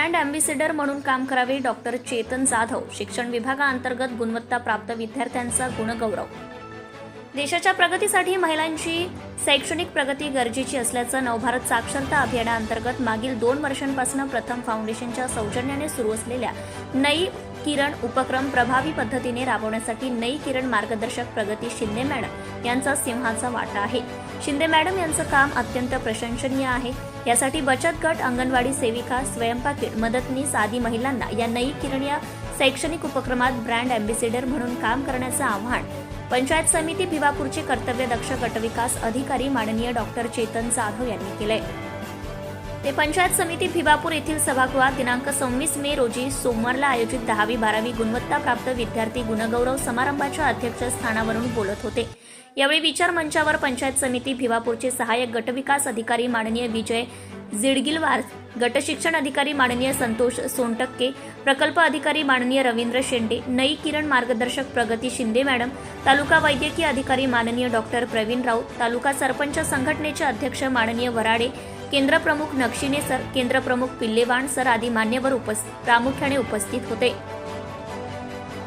Brand ambassador म्हणून काम करावे डॉक्टर चेतन जाधव. शिक्षण विभागाअंतर्गत गुणवत्ता प्राप्त विद्यार्थ्यांचा गुणगौरव. देशाच्या प्रगतीसाठी महिलांची शैक्षणिक प्रगती गरजेची असल्याचं नवभारत साक्षरता अभियानाअंतर्गत मागील दोन वर्षांपासून प्रथम फाउंडेशनच्या सौजन्याने सुरू असलेल्या नई किरण उपक्रम प्रभावी पद्धतीने राबवण्यासाठी नई किरण मार्गदर्शक प्रगती शिंदे मॅडम यांचा सिंहाचा वाटा आहे. शिंदे मॅडम यांचं काम अत्यंत प्रशंसनीय आहे. यासाठी बचत गट अंगणवाडी सेविका स्वयंपाकीट मदतनीस आदी महिलांना या नई किरण या शैक्षणिक उपक्रमात ब्रँड अँबेसेडर म्हणून काम करण्याचं आव्हान. पंचायत समिती भिवापूरचे कर्तव्यदक्ष गटविकास अधिकारी माननीय डॉक्टर चेतन जाधव यांनी केलंय. ते पंचायत समिती भिवापूर येथील सभागृहात दिनांक सव्वीस मे रोजी सोमवारला आयोजित दहावी बारावी गुणवत्ता प्राप्त विद्यार्थी गुणगौरव समारंभाच्या अध्यक्षस्थानावरून बोलत होते. यावेळी विचार मंचावर पंचायत समिती भिवापूरचे सहाय्यक गटविकास अधिकारी माननीय विजय जिडगिलवार गटशिक्षण अधिकारी माननीय संतोष सोनटक्के प्रकल्प अधिकारी माननीय रवींद्र शेंडे नई किरण मार्गदर्शक प्रगती शिंदे मॅडम तालुका वैद्यकीय अधिकारी माननीय डॉक्टर प्रवीण राऊत तालुका सरपंच संघटनेचे अध्यक्ष माननीय वराडे केंद्रप्रमुख नक्षिने सर केंद्रप्रमुख पिल्लेवाण सर आदी मान्यवर उपस्थित प्रामुख्याने उपस्थित होते.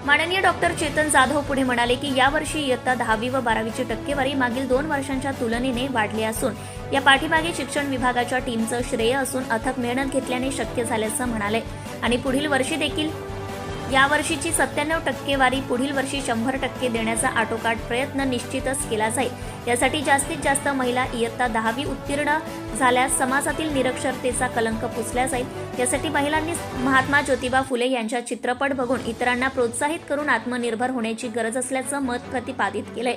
माननीय डॉक्टर चेतन जाधव पुढे म्हणाले की यावर्षी इयत्ता दहावी व बारावीची टक्केवारी मागील दोन वर्षांच्या तुलनेने वाढली असून या पाठीमागे शिक्षण विभागाच्या टीमचं श्रेय असून अथक मेहनत घेतल्याने शक्य झाल्याचं म्हणाले. आणि पुढील वर्षी देखील यावर्षीची सत्त्याण्णव टक्केवारी पुढील वर्षी शंभर टक्के देण्याचा आटोकाट प्रयत्न निश्चितच केला जाईल. यासाठी जास्तीत जास्त महिला इयत्ता दहावी उत्तीर्ण झाल्यास समाजातील निरक्षरतेचा कलंक पुसला जाईल. यासाठी महिलांनी महात्मा ज्योतिबा फुले यांच्या चित्रपट बघून इतरांना प्रोत्साहित करून आत्मनिर्भर होण्याची गरज असल्याचं मत प्रतिपादित केलंय.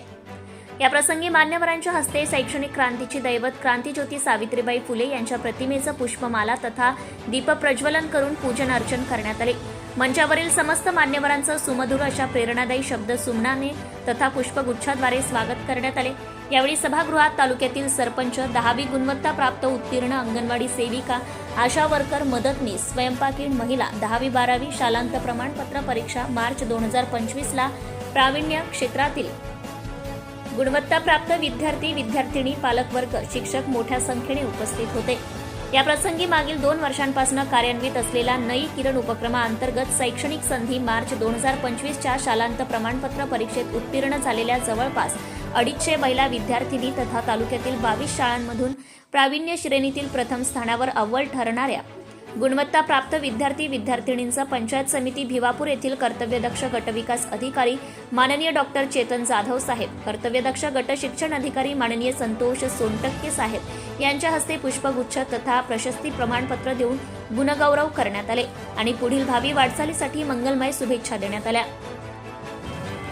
या प्रसंगी मान्यवरांच्या हस्ते शैक्षणिक क्रांतीची दैवत क्रांतीज्योती सावित्रीबाई फुले यांच्या प्रतिमेचं पुष्पमाला तथा दीपप्रज्वलन करून पूजन अर्चन करण्यात आले. मंचावरील समस्त मान्यवरांचं सुमधुर अशा प्रेरणादायी शब्द सुमनाने तथा पुष्पगुच्छाद्वारे स्वागत करण्यात आले. यावेळी सभागृहात तालुक्यातील सरपंच दहावी गुणवत्ता प्राप्त उत्तीर्ण अंगणवाडी सेविका आशा वर्कर मदतनीस स्वयंपाकीण महिला दहावी बारावी शालांत प्रमाणपत्र परीक्षा मार्च दोन हजार पंचवीसला प्रावीण्य क्षेत्रातील गुणवत्ता प्राप्त विद्यार्थी विद्यार्थिनी पालकवर्ग शिक्षक मोठ्या संख्येने उपस्थित होते. या प्रसंगी मागील दोन वर्षांपासून कार्यान्वित असलेला नई किरण उपक्रमाअंतर्गत शैक्षणिक संधी मार्च दोन हजार पंचवीसच्या शालांत प्रमाणपत्र परीक्षेत उत्तीर्ण झालेल्या जवळपास अडीचशे महिला विद्यार्थिनी तथा तालुक्यातील बावीस शाळांमधून प्रावीण्य श्रेणीतील प्रथम स्थानावर अव्वल ठरणाऱ्या गुणवत्ता प्राप्त विद्यार्थी विद्यार्थिनींचा पंचायत समिती भिवापूर येथील कर्तव्यदक्ष गटविकास अधिकारी माननीय डॉक्टर चेतन जाधव साहेब कर्तव्यदक्ष गट शिक्षण अधिकारी माननीय संतोष सोनटक्के साहेब यांच्या हस्ते पुष्पगुच्छ तथा प्रशस्ती प्रमाणपत्र देऊन गुणगौरव करण्यात आले आणि पुढील भावी वाटचालीसाठी मंगलमय शुभेच्छा देण्यात आल्या.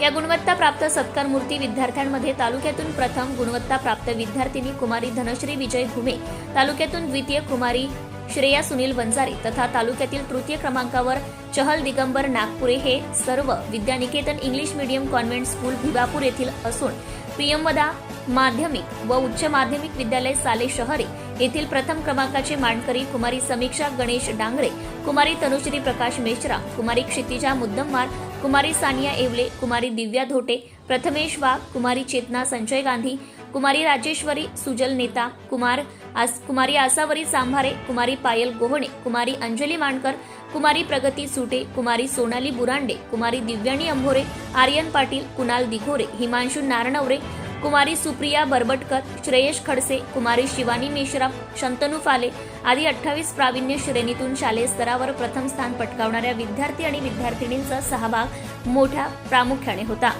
या गुणवत्ता प्राप्त सत्कार मूर्ती विद्यार्थ्यांमध्ये तालुक्यातून प्रथम गुणवत्ता प्राप्त विद्यार्थिनी कुमारी धनश्री विजय घुमे तालुक्यातून द्वितीय कुमारी श्रेया सुनील वंजारी तथा तालुक्यातील तृतीय क्रमांकावर चहल दिगंबर नागपुरे हे सर्व Vidyaniketan English medium convent school Bhiwapur येथील असून पियमदा माध्यमिक व उच्च माध्यमिक विद्यालय साले शहरे येथील प्रथम क्रमांकाचे मांडकरी कुमारी समीक्षा गणेश डांगरे कुमारी तनुश्री प्रकाश मेश्रा कुमारी क्षितिजा मुद्दमवार कुमारी सानिया येवले कुमारी दिव्या धोटे प्रथमेश वाघ कुमारी चेतना संजय गांधी कुमारी राजेश्वरी सुजल नेता कुमार आस कुमारी आसावरी सांभारे कुमारी पायल गोहणे कुमारी अंजली माणकर कुमारी प्रगती सुटे कुमारी सोनाली बुरांडे कुमारी दिव्याणी अंभोरे आर्यन पाटील कुणाल दिघोरे हिमांशू नारणवरे कुमारी सुप्रिया बरबटकर श्रेयश खडसे कुमारी शिवानी मेश्राम शंतनू फाले आदी अठ्ठावीस प्रावीण्य श्रेणीतून शालेय स्तरावर प्रथम स्थान पटकावणाऱ्या विद्यार्थी आणि विद्यार्थिनींचा सहभाग मोठ्या प्रामुख्याने होता.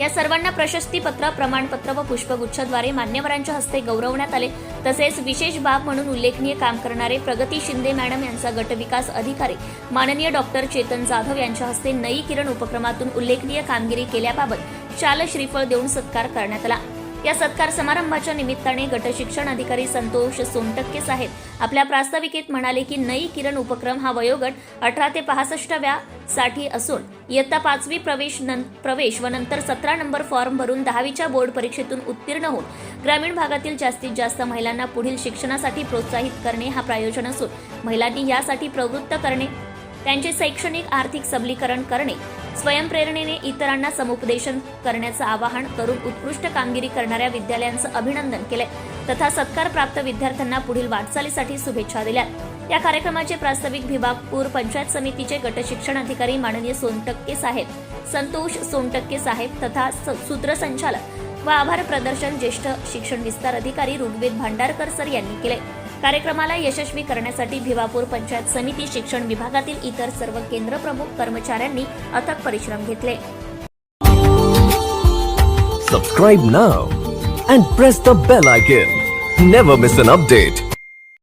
या सर्वांना प्रशस्तीपत्र प्रमाणपत्र व पुष्पगुच्छद्वारे मान्यवरांच्या हस्ते गौरवण्यात आले. तसेच विशेष बाब म्हणून उल्लेखनीय काम करणारे प्रगती शिंदे मॅडम यांचा गटविकास अधिकारी माननीय डॉक्टर चेतन जाधव यांच्या हस्ते नई किरण उपक्रमातून उल्लेखनीय कामगिरी केल्याबाबत शाल श्रीफळ देऊन सत्कार करण्यात आला. या सत्कार समारंभाच्या निमित्ताने गटशिक्षण अधिकारी संतोष सोनटक्के साहेब आपल्या प्रास्ताविकेत म्हणाले की नई किरण उपक्रम हा वयोगट अठरा ते पासष्टव्या साठी असून इयत्ता पाचवी प्रवेश नं- प्रवेश व नंतर सतरा नंबर फॉर्म भरून दहावीच्या बोर्ड परीक्षेतून उत्तीर्ण होऊन ग्रामीण भागातील जास्तीत जास्त महिलांना पुढील शिक्षणासाठी प्रोत्साहित करणे हा प्रायोजन असून महिलांनी यासाठी प्रवृत्त करणे त्यांचे शैक्षणिक आर्थिक सबलीकरण करणे स्वयंप्रेरणेने इतरांना समुपदेशन करण्याचं आवाहन करून उत्कृष्ट कामगिरी करणाऱ्या विद्यालयांचं अभिनंदन केले तथा सत्कार प्राप्त विद्यार्थ्यांना पुढील वाटचालीसाठी शुभेच्छा दिल्या या कार्यक्रमाचे प्रास्ताविक विभागपूर पंचायत समितीचे गटशिक्षण अधिकारी माननीय सोनटक्के साहेब संतोष सोनटक्के साहेब तथा स- सूत्रसंचालक व आभार प्रदर्शन ज्येष्ठ शिक्षण विस्तार अधिकारी ऋग्वेद भांडारकर सर यांनी केले कार्यक्रमाला यशस्वी करण्यासाठी भिवापूर पंचायत समिती शिक्षण विभागातील इतर सर्व केंद्र प्रमुख कर्मचाऱ्यांनी अथक परिश्रम घेतले. Subscribe now and press the bell icon never miss an update